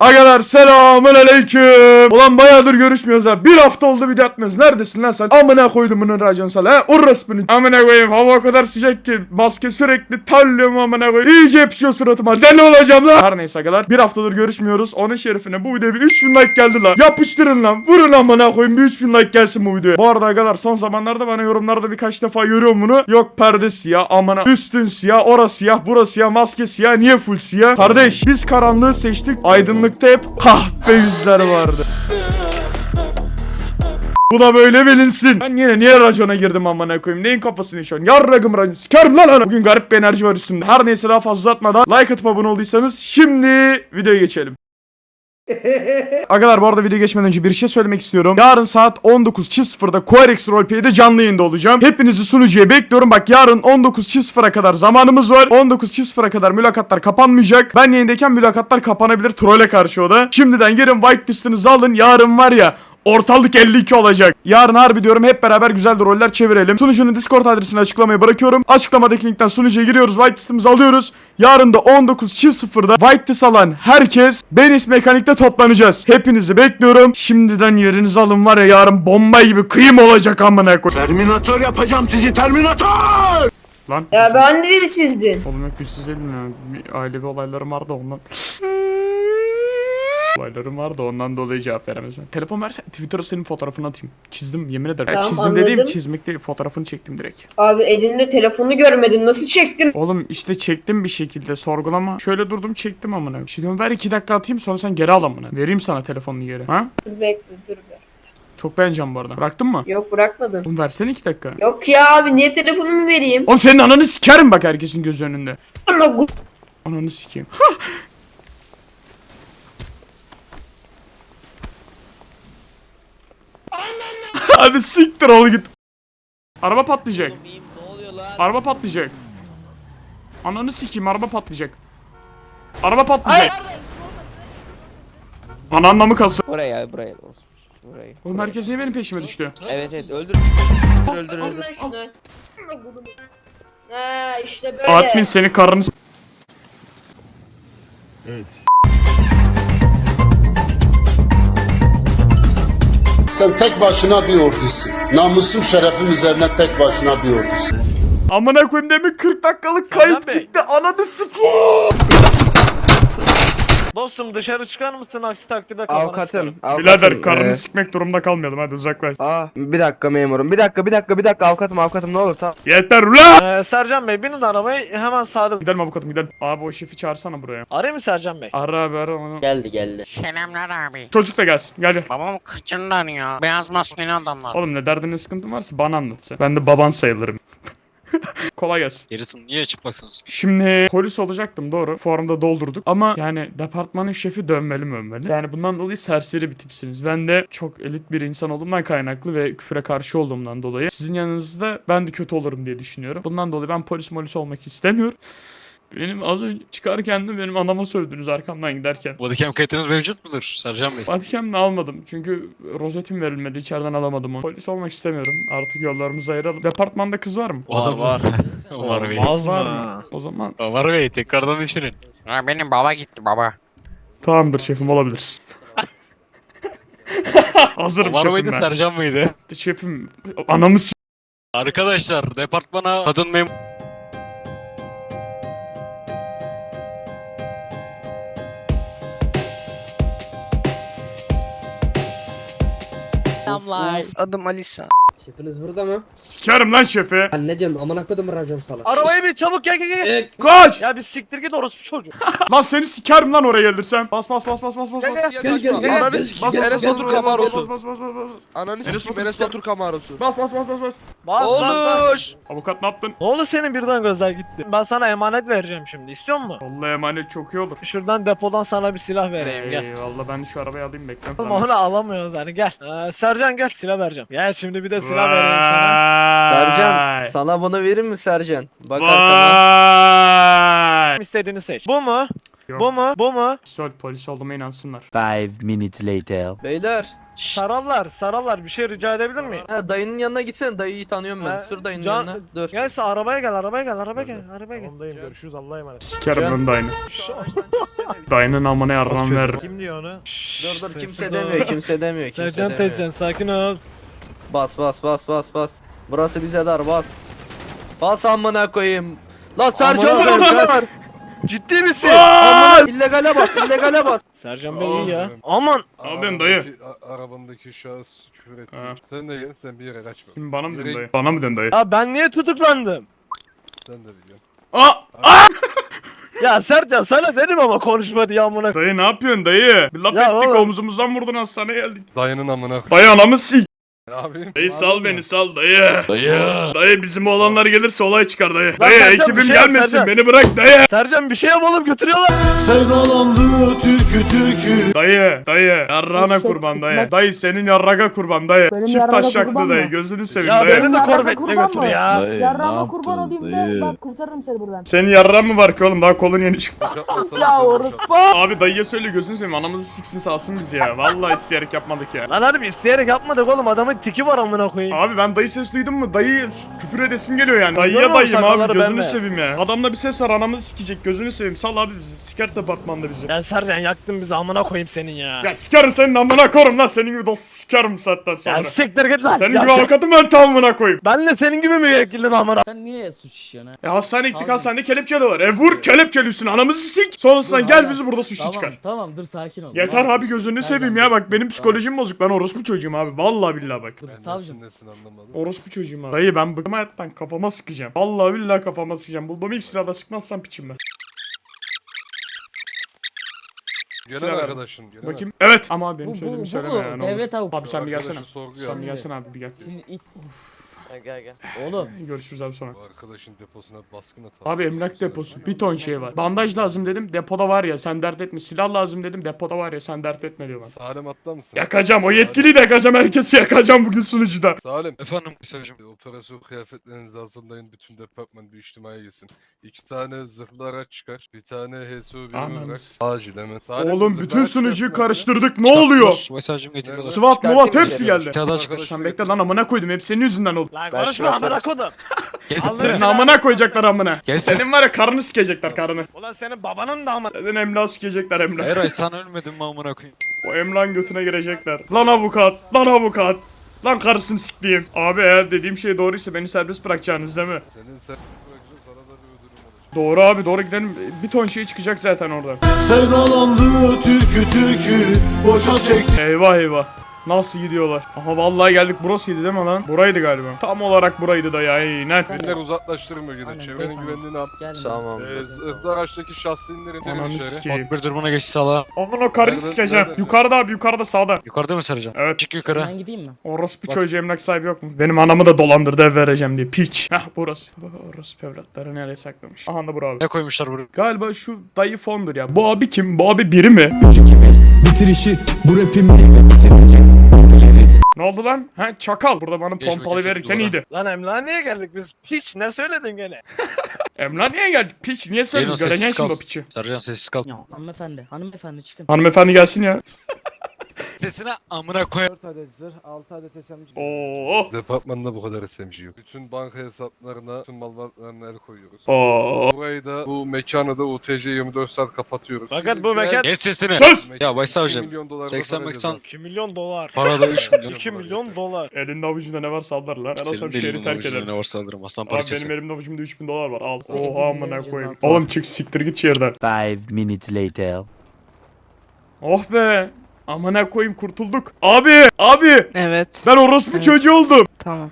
Agalar selamun aleyküm. Ulan bayağıdır görüşmüyoruz ha. Bir hafta oldu video atmıyoruz. Neredesin lan sen? Amına koydum bunun racon sana he. Urrasbını. Amına koyayım hava o kadar sıcak ki. Maske sürekli terliyorum amına koyayım. İyice yapışıyor suratıma. Deli olacağım lan. Her neyse agalar. Bir haftadır görüşmüyoruz. Onun şerefine bu videoya bir 3000 like geldi lan. Yapıştırın lan. Vurun amına koyayım. Bir 3000 like gelsin bu videoya. Bu arada agalar son zamanlarda bana yorumlarda birkaç defa görüyorum bunu. Yok perde siyah amına. Üstün siyah. Orası siyah. Burası siyah. Maske siyah. Niye full siyah? Kardeş biz karanlığı seçtik. Aydınlıkta hep kahpe yüzler vardı. Bu da böyle bilinsin. Ben yine niye racona girdim amına koyayım? Neyin kafasını an? Yarragım racon. Sikerim lan ana. Bugün garip bir enerji var üstümde. Her neyse daha fazla uzatmadan like atıp abone olduysanız şimdi videoya geçelim. Agalar bu arada video geçmeden önce bir şey söylemek istiyorum. Yarın saat 19.00'da Querex Roleplay'de canlı yayında olacağım. Hepinizi sunucuya bekliyorum. Bak yarın 19.00'a kadar zamanımız var. 19.00'a kadar mülakatlar kapanmayacak. Ben yayındayken mülakatlar kapanabilir. Troll'e karşı o da. Şimdiden girin whitelist'inizi alın. Yarın var ya Ortalık 52 olacak. Yarın harbi diyorum hep beraber güzel de roller çevirelim. Sunucunun Discord adresini açıklamaya bırakıyorum. Açıklamadaki linkten sunucuya giriyoruz. Whitelist'imizi alıyoruz. Yarın da 19.00'da Whitelist alan herkes Benis Mekanik'te toplanacağız. Hepinizi bekliyorum. Şimdiden yerinizi alın var ya yarın bomba gibi kıyım olacak amına koy. Terminator yapacağım sizi Terminator! Lan. Ya ben de sizdin. Oğlum yok güçsüz değilim ya. Bir ailevi olaylarım vardı ondan. olaylarım vardı ondan dolayı cevap veremezim. Telefon versen Twitter'a senin fotoğrafını atayım. Çizdim yemin ederim. Tamam, çizdim dediğim anladım. çizmek değil fotoğrafını çektim direkt. Abi elinde telefonu görmedim. Nasıl çektin? Oğlum işte çektim bir şekilde sorgulama. Şöyle durdum çektim amına. Şimdi diyorum ver iki dakika atayım sonra sen geri al amına. Vereyim sana telefonunu geri. Ha? Dur bekle dur be. Çok beğeneceğim bu arada. Bıraktın mı? Yok bırakmadım. Oğlum versene iki dakika. Yok ya abi niye telefonumu vereyim? Oğlum senin ananı sikerim bak herkesin gözü önünde. Ananı sikeyim. Hadi siktir ol git. Araba patlayacak. Araba patlayacak. Ananı sikeyim araba patlayacak. Araba patlayacak. Ananla mı kalsın? Buraya buraya olsun. Burayı. Oğlum herkes niye benim peşime düştü? Evet evet öldür. Öldür öldür Allah aşkına. Ha işte böyle. Admin seni karını s- Sen tek başına bir ordusun. Namusun şerefim üzerine tek başına bir ordusun. Amına koyayım demin 40 dakikalık kayıt Bey. gitti. Ananı sikeyim. Dostum dışarı çıkar mısın aksi takdirde kafana Avukatım. sıkarım. avukatım, Birader karını ee, sikmek durumunda kalmayalım hadi uzaklaş. Aa bir dakika memurum. Bir dakika bir dakika bir dakika avukatım avukatım ne olur tamam. Yeter ulan. Ee, Sercan Bey binin arabayı hemen sağda. Gidelim avukatım gidelim. Abi o şefi çağırsana buraya. Arayayım mı Sercan Bey? Ara abi ara onu. Geldi geldi. Selamlar abi. Çocuk da gelsin gel gel. Babam kaçırdılar ya. Beyaz maskeli adamlar. Oğlum ne derdin ne sıkıntın varsa bana anlat sen. Ben de baban sayılırım. Kolay gelsin. Yarısın niye çıplaksınız? Şimdi polis olacaktım doğru. Forumda doldurduk. Ama yani departmanın şefi dövmeli mövmeli. Yani bundan dolayı serseri bir tipsiniz. Ben de çok elit bir insan olduğumdan kaynaklı ve küfüre karşı olduğumdan dolayı sizin yanınızda ben de kötü olurum diye düşünüyorum. Bundan dolayı ben polis molis olmak istemiyorum. Benim az önce çıkarken de benim anama sövdünüz arkamdan giderken. Bodycam kayıtınız mevcut mudur Sercan Bey? Bodycam'le almadım çünkü rozetim verilmedi içeriden alamadım onu. Polis olmak istemiyorum artık yollarımızı ayıralım. Departmanda kız var mı? O zaman var Bey. Olmaz Var mı? O zaman Var Bey tekrardan düşünün. Ya benim baba gitti baba. tamamdır şefim olabilirsin. Hazırım Var şefim mıydı ben. Sercan mıydı? Şefim anamı s- Arkadaşlar departmana kadın memur Adım Alisa. Şefiniz burada mı? sikerim lan şefi. Ben ne diyorsun? Amına koydum racon salak. Arabaya bin çabuk gel gel gel. Ee, Kaç! Ya bir siktir git orospu çocuğu. lan seni sikerim lan oraya gelirsem. Bas bas bas bas bas bas. bas. gel gel gel. Ananı gel. sikeyim, Gel, Enes gel, Batur gel, Kamarosu. Bas bas bas bas bas. Ananı Batur Enes. Batur Kamarosu. Bas bas bas bas bas. Bas bas bas. Avukat ne yaptın? Ne oldu senin birden gözler gitti? Ben sana emanet vereceğim şimdi. İstiyor musun? Vallahi emanet çok iyi olur. Şuradan depodan sana bir silah vereyim gel. Eyvallah ben şu arabayı alayım bekle. Oğlum onu alamıyoruz hani gel. Ee, Sercan gel silah vereceğim. Gel şimdi bir de silah vereyim sana. Sercan sana bunu verir mi Sercan? Bak arkama. Vay. İstediğini seç. Bu mu? Bu mu? Bu mu? Sol polis olduğuma inansınlar. Five minutes later. Beyler. Sarallar, sarallar. Bir şey rica edebilir miyim? Ha, dayının yanına gitsene dayıyı tanıyorum ben. Ha, Sür dayının Can- yanına. Dur. Gelse arabaya gel, arabaya gel, arabaya gel, arabaya gel. Can- Görüşürüz Allah'a emanet. Sikerim Can- ben dayını. Şu- Dayının amına yarram ver. Kim diyor onu? Dur dur kimse demiyor kimse demiyor kimse Sercan demiyor. Tezcan sakin ol. Bas bas bas bas bas. Burası bize dar bas. Bas amına koyayım. Lan Sercan Amına var koyayım. var. Ciddi misin? Amına illegale bas illegale bas. Sercan Bey iyi ya. Aman. Abi ben dayı. Arabamdaki şahıs küfür etti. Ha. Sen de gel sen bir yere kaçma. Şimdi bana mı diyorsun dayı? Bana mı diyorsun dayı? Ya ben niye tutuklandım? Sen de biliyorsun. Aa! Ya Sercan sana dedim ama konuşma diye amına. Dayı ne yapıyorsun dayı? Bir laf Ya ettik oğlum. omzumuzdan vurdun hastaneye geldik. Dayının amına koy. Dayı anamı sik. Yapayım? Dayı sal beni sal dayı. Dayı. Dayı bizim oğlanlar gelirse olay çıkar dayı. Lan Dayı Sercan, bir ekibim şey yap, gelmesin Sercan. beni bırak dayı. Sercan bir şey yapalım götürüyorlar. Sevdalandı türkü türkü. Dayı dayı yarrağına kurban dayı. Dayı senin yarraga kurban dayı. Benim Çift yarraga taşaklı kurban dayı mı? gözünü seveyim Ya dayı. beni de Yarraga korvetle kurban götür mı? ya. Yarrağıma kurban olayım de bak kurtarırım seni buradan. Senin yarrağın mı var ki oğlum daha kolun yeni çıktı. Ya orospu. Abi dayıya söyle gözünü seveyim anamızı siksin salsın bizi ya. Vallahi isteyerek yapmadık ya. Lan harbi isteyerek yapmadık oğlum adamın tiki var amına koyayım. Abi ben dayı ses duydum mu dayı küfür edesim geliyor yani. Dayıya dayım abi gözünü bembeyaz? seveyim ya. Adamda bir ses var anamızı sikecek gözünü seveyim. Sal abi bizi siker departmanda bizi. Ya Sercan yaktın bizi amına koyayım senin ya. Ya sikerim senin amına korum lan senin gibi dost sikerim saatten sonra. Ya siktir git lan. senin Ya gibi avukatım ben tamamına koyayım. Ben de senin gibi mi yetkilin amına? Sen niye suç işiyorsun ha? E hastaneye gittik hastanede kelepçeli var. E vur kelepçeli üstüne anamızı sik. Sonrasında gel bizi burada suçlu çıkar. tamam dur sakin ol. Yeter abi gözünü seveyim ya bak benim psikolojim bozuk ben orospu çocuğum abi vallahi billahi bak. Dur Ben savcım. nesin nesin anlamadım. Orospu çocuğum abi. Dayı ben bıkım hayattan kafama sıkacağım. Vallahi billahi kafama sıkacağım. Bulduğum ilk silahda sıkmazsam piçim ben. Genel ver. arkadaşın. Genel Bakayım. Evet. Ama abi benim Bu, bu, söylediğimi bu söyleme mu? ya. ne olur. Devlet avuç. Abi sen bir gelsene. Arkadaşı Sen bir gelsene abi bir gel. Sizin it. Gel gel. Oğlum. Görüşürüz abi sonra. Bu arkadaşın deposuna baskın atalım. Abi emlak deposu. Bir ton şey var. Bandaj lazım dedim. Depoda var ya sen dert etme. Silah lazım dedim. Depoda var ya sen dert etme diyor bana. Salim hatta mısın? Yakacağım. O yetkiliyi de yakacağım. Herkesi yakacağım bugün sunucuda. Salim. Efendim savcım. Operasyon kıyafetlerinizi hazırlayın. Bütün departman bir içtimaya girsin. İki tane zırhlı araç çıkar. Bir tane HSU birimi Ananı bırak. s- Acil hemen. Salim, Oğlum zırhlı bütün araç sunucuyu karıştırdık. Ne oluyor? Mesajım getiriyorlar. SWAT muvat hepsi geldi. Çıkar. Sen bekle lan amına koydum. Hep senin yüzünden oldu. Lan Ben konuşma çıkartırım. amına kodum. Senin amına koyacaklar amına. Senin var ya karnını sikecekler karnını. Ulan senin babanın da amına. Senin emlak sikecekler emlak. Eray sen ölmedin mi amına koyayım? O emlakın götüne girecekler. Lan avukat. Lan avukat. Lan karısını siktiğim. Abi eğer dediğim şey doğruysa beni serbest bırakacaksınız değil mi? Senin sen bırakacak sana da bir ödülüm olacak. Doğru abi doğru gidelim. Bir ton şey çıkacak zaten orada. Sevdalandı türkü türkü. Boşa çekti. Eyvah eyvah. Nasıl gidiyorlar? Aha vallahi geldik burasıydı değil mi lan? Buraydı galiba. Tam olarak buraydı da ya aynen. Günler uzaklaştırma gidin. Aynen, Çevrenin beyefendi. güvenliğini al. Gel. Tamam. Ee, zırhlı araçtaki şahsı indirin. Ananı içeri. sikeyim. Bir durumuna geç sağla. Aman o karıyı Nerede- sikeceğim. nerede? Yukarıda abi yukarıda sağda. Yukarıda mı Sercan? Evet. Çık yukarı. Ben gideyim mi? Orospu çocuğu emlak sahibi yok mu? Benim anamı da dolandırdı ev vereceğim diye. Piç. Heh burası. Orospu evlatları nereye saklamış? Aha da bura abi. Ne koymuşlar buraya? Galiba şu dayı fondur ya. Bu abi kim? Bu abi biri mi? Bitirişi bu rapim Ne oldu lan? Ha çakal. Burada bana pompalı verirken duvara. iyiydi. Lan emlağa niye geldik biz? Piç ne söyledin gene? Emlak niye geldik? Piç niye söyledin? O, sessiz Göreceksin şimdi kal. o piçi. Sercan sessiz kal. Ya hanımefendi. Hanımefendi çıkın. Hanımefendi gelsin ya. Sesine amına koy. 4 adet zırh, 6 adet SMG. Oo. Departmanda bu kadar SMG yok. Bütün banka hesaplarına, bütün mal varlıklarına el koyuyoruz. Oo. Burayı da, bu mekanı da UTC 24 saat kapatıyoruz. Fakat bu mekan Geç sesini. Sus! Ya 2 başsavcım. milyon dolar da 80 para 80 cezası. 2 milyon dolar. Para da 3 milyon. 2 milyon dolar. Elinde avucunda ne varsa alırlar. Ben olsam Senin şehri terk ederim. ne varsa alırım aslan Abi parçası. benim elimde avucumda 3000 dolar var. Al. Oha amına koyayım. var. Oğlum çık siktir git şehirden. Five minutes later. Oh be. Amına koyayım kurtulduk. Abi! Abi! Evet. Ben orospu Evet. çocuğu oldum. Tamam.